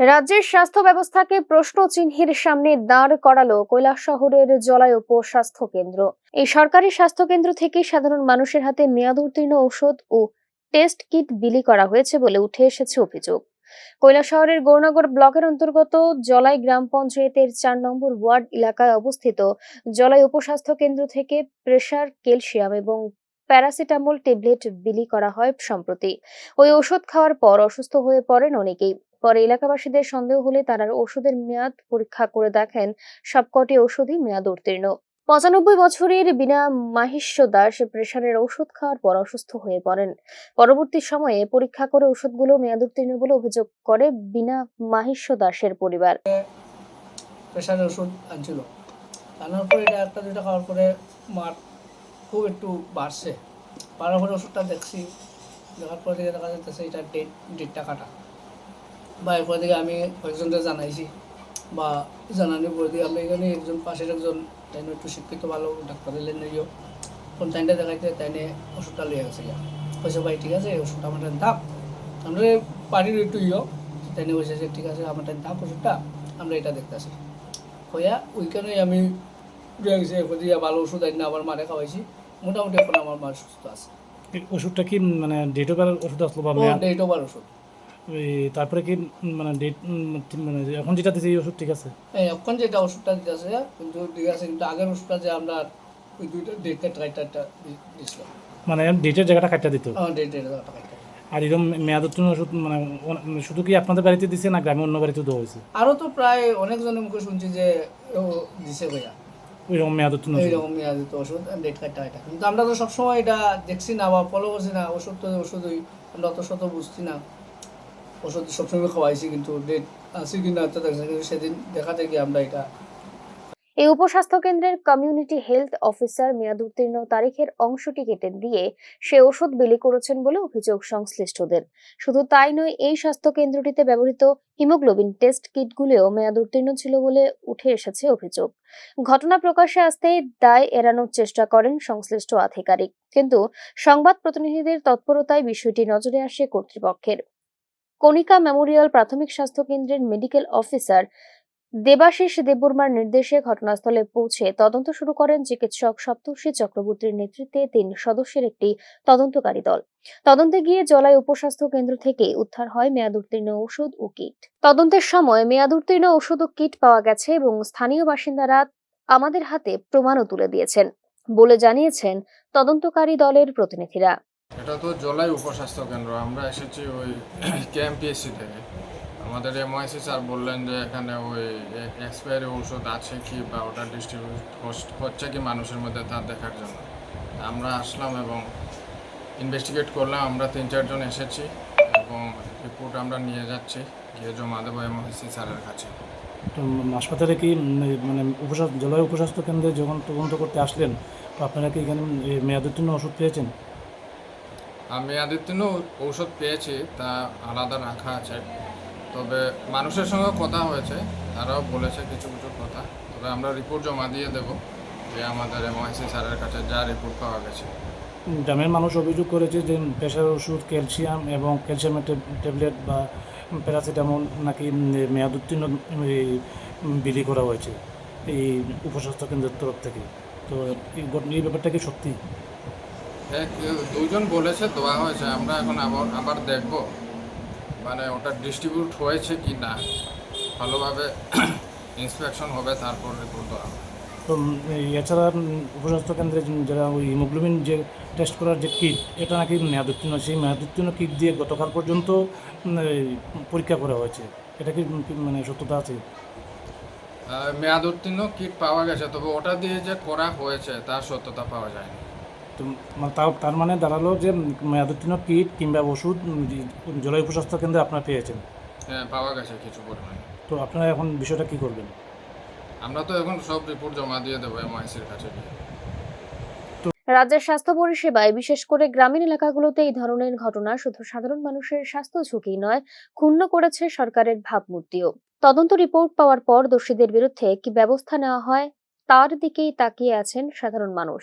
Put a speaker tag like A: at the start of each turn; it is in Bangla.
A: রাজ্যের স্বাস্থ্য ব্যবস্থাকে প্রশ্ন চিহ্নের সামনে দাঁড় করালো কৈলাস শহরের জলায় উপস্বাস্থ্য কেন্দ্র। এই সরকারি স্বাস্থ্য কেন্দ্র থেকে সাধারণ মানুষের হাতে মেয়াদ উত্তীর্ণ ঔষধ ও টেস্ট কিট বিলি করা হয়েছে বলে উঠে এসেছে অভিযোগ। কৈলাস শহরের গৌরনগর ব্লকের অন্তর্গত জলাই গ্রাম পঞ্চায়েতের চার নম্বর ওয়ার্ড এলাকায় অবস্থিত জলাই উপস্বাস্থ্য কেন্দ্র থেকে প্রেসার, ক্যালসিয়াম এবং প্যারাসিটামল ট্যাবলেট বিলি করা হয় সম্প্রতি। ওই ওষুধ খাওয়ার পর অসুস্থ হয়ে পড়েন অনেকেই। পরে এলাকাবাসীদের সন্দেহ হলে তারা ওষুধের মেয়াদ পরীক্ষা করে দেখেন সবকটি ওষুধই মেয়াদ উত্তীর্ণ। পঁচানব্বই বছরের বিনা মাহিষ্য দাস প্রেশারের ওষুধ খাওয়ার পর অসুস্থ হয়ে পড়েন। পরবর্তী সময়ে পরীক্ষা করে ওষুধগুলো মেয়াদ উত্তীর্ণ বলে অভিযোগ করে বিনা মাহিষ্য দাসের পরিবার।
B: প্রেশারের ওষুধ আনছিল। আনার পরে এটা একটা দুইটা খাওয়ার পরে মার খুব একটু বাড়ছে। বাড়ার পরে ওষুধটা দেখছি, দেখার পরে দেখা যাচ্ছে এটা ডেট, ডেটটা কাটা। বা এরপর দিকে আমি কয়েকজনকে জানাইছি বা জানানোর পরে দিয়ে আমরা এখানে একজন পাশের একজন তাই একটু শিক্ষিত ভালো ডাক্তার এলেন নিয়েও কোন টাইমটা দেখাইতে তাই নিয়ে ওষুধটা লিয়ে গেছে কইছে ভাই ঠিক আছে ওষুধটা আমার দাম। আমরা বাড়ির একটু ইয়ে তাই নিয়ে বসে যে ঠিক আছে আমার দাম ওষুধটা আমরা এটা দেখতেছি। হইয়া ওইখানেই আমি গেছি এরপর দিয়ে ভালো ওষুধ আনি আবার মারে খাওয়াইছি। মোটামুটি এখন আমার মা সুস্থ আছে।
C: ওষুধটা কি মানে ডেট ওভার ওষুধ আসলো বা
B: ডেট ওভার ওষুধ
C: তারপরে কি মানে ডেট মানে এখন যেটা দিচ্ছে এই ওষুধ ঠিক আছে?
B: এই এখন যেটা ওষুধটা দিতেছে কিন্তু ঠিক আছে কিন্তু আগের ওষুধটা যে আমরা ওই দুইটা ডেটটা ট্রাইটারটা দিয়েছিলাম
C: মানে ডেটের জায়গাটা কাটটা দিত?
B: আমার ডেট ডেট টাকা
C: আর এরকম মেয়াদ উত্তীর্ণ ওষুধ মানে শুধু কি আপনাদের বাড়িতে দিছে না গ্রামে অন্য বাড়িতে দেওয়া হয়েছে?
B: আরও তো প্রায় অনেকজনের মুখে শুনছি যে ও দিছে ভাইয়া।
C: ওইরকম মেয়াদ উত্তীর্ণ ওষুধ?
B: এইরকম মেয়াদিত ওষুধ ডেট কার্ডটা এটা কিন্তু আমরা তো সবসময় এটা দেখছি না বা ফলো করছি না ওষুধ তো ওষুধই আমরা অত শত বুঝছি না। ওষুধ সবসময় খাওয়াইছি কিন্তু ডেট আছে কি না। কিন্তু সেদিন দেখাতে গিয়ে আমরা এটা
A: এই উপস্বাস্থ্য কেন্দ্রের কমিউনিটি হেলথ অফিসার মেয়াদ উত্তীর্ণ তারিখের অংশটি কেটে দিয়ে সে ওষুধ বিলি করেছেন বলে অভিযোগ সংশ্লিষ্টদের। শুধু তাই নয়, এই স্বাস্থ্য কেন্দ্রটিতে ব্যবহৃত হিমোগ্লোবিন টেস্ট কিটগুলিও মেয়াদ উত্তীর্ণ ছিল বলে উঠে এসেছে অভিযোগ। ঘটনা প্রকাশে আসতেই দায় এড়ানোর চেষ্টা করেন সংশ্লিষ্ট আধিকারিক। কিন্তু সংবাদ প্রতিনিধিদের তৎপরতায় বিষয়টি নজরে আসে কর্তৃপক্ষের। কণিকা মেমোরিয়াল প্রাথমিক স্বাস্থ্য কেন্দ্রের মেডিকেল অফিসার দেবাশিস দেববর্মার নির্দেশে ঘটনাস্থলে পৌঁছে তদন্ত শুরু করেন চিকিৎসক সপ্তর্ষি চক্রবর্তীর নেতৃত্বে তিন সদস্যের একটি তদন্তকারী দল। তদন্তে গিয়ে জলায় উপস্বাস্থ্য কেন্দ্র থেকে উদ্ধার হয় মেয়াদ উত্তীর্ণ ওষুধ ও কিট। তদন্তের সময় মেয়াদ উত্তীর্ণ ওষুধ ও কিট পাওয়া গেছে এবং স্থানীয় বাসিন্দারা আমাদের হাতে প্রমাণও তুলে দিয়েছেন বলে জানিয়েছেন তদন্তকারী দলের প্রতিনিধিরা।
D: এটা তো জলাই উপস্বাস্থ্য কেন্দ্র। আমরা এসেছি ওই কেএমপিএসসি থেকে। আমাদের এমআইসি স্যার বললেন যে এখানে ওই এক্সপায়ারি ওষুধ আছে কি বা ওটা ডিস্ট্রিবিউট হচ্ছে কি মানুষের মধ্যে তা দেখার জন্য। আমরা আসলাম এবং ইনভেস্টিগেট করলাম। আমরা তিন চারজন এসেছি এবং রিপোর্ট আমরা নিয়ে যাচ্ছি গিয়ে জমা দেবো এমআইসি স্যারের কাছে।
C: তো হাসপাতালে কি মানে উপস্বাস্থ্য জলবায়ু উপস্বাস্থ্য কেন্দ্রে যখন তদন্ত করতে আসলেন, তো আপনারা কি এখানে এই মেয়াদ উত্তীর্ণ ওষুধ পেয়েছেন?
D: আমি আদিত্যনও ঔষধ পেয়েছি, তা আলাদা রাখা আছে। তবে মানুষের সঙ্গে কথা হয়েছে, তারাও বলেছে কিছু কিছু কথা। তবে আমরা রিপোর্ট জমা দিয়ে দেব যে আমাদের এমআইসি স্যারের কাছে যা রিপোর্ট পাওয়া গেছে।
C: গ্রামের মানুষ অভিযোগ করেছে যে প্রেশার ওষুধ, ক্যালসিয়াম এবং ক্যালসিয়ামের ট্যাবলেট বা প্যারাসিটামল নাকি মেয়াদ উত্তীর্ণ বিলি করা হয়েছে এই উপস্বাস্থ্য কেন্দ্রের তরফ থেকে। তো এই ব্যাপারটা কি সত্যি?
D: এক দুজন বলেছে দেওয়া হয়েছে আমরা এখন আবার আবার দেখব। মানে ওটা ডিস্ট্রিবিউট হয়েছে কি না ভালোভাবে ইন্সপেকশন হবে তারপর রিপোর্ট দেওয়া হবে।
C: তো এছাড়া উপস্বাস্থ্য কেন্দ্রে যারা ওই হিমোগ্লোবিন যে টেস্ট করার যে কিট এটা নাকি মেয়াদ উত্তীর্ণ সেই মেয়াদ উত্তীর্ণ কিট দিয়ে গতকাল পর্যন্ত পরীক্ষা করা হয়েছে। এটা কি মানে সত্যতা আছে?
D: আহ, মেয়াদ উত্তীর্ণ কিট পাওয়া গেছে তবে ওটা দিয়ে যে করা হয়েছে তার সত্যতা পাওয়া যায়নি।
C: তো মানে তার মানে দাঁড়াল যে উম, মেয়াদ উত্তীর্ণ কিট কিংবা ওষুধ জলবায়ু উপস্বাস্থ্য কেন্দ্রে আপনারা পেয়েছেন।
D: হ্যাঁ পাওয়া গেছে কিছু পরিমাণে।
C: তো আপনারা এখন বিষয়টা কি করবেন?
D: আমরা তো এখন সব রিপোর্ট জমা দিয়ে দেবো এমআইসির কাছে
A: রাজ্যের স্বাস্থ্য পরিষেবায় বিশেষ করে গ্রামীণ এলাকাগুলোতে এই ধরনের ঘটনা শুধু সাধারণ মানুষের স্বাস্থ্য ঝুঁকি নয় ক্ষুণ্ণ করেছে সরকারের ভাবমূর্তিও। তদন্ত রিপোর্ট পাওয়ার পর দোষীদের বিরুদ্ধে কি ব্যবস্থা নেওয়া হয় তার দিকেই তাকিয়ে আছেন সাধারণ মানুষ।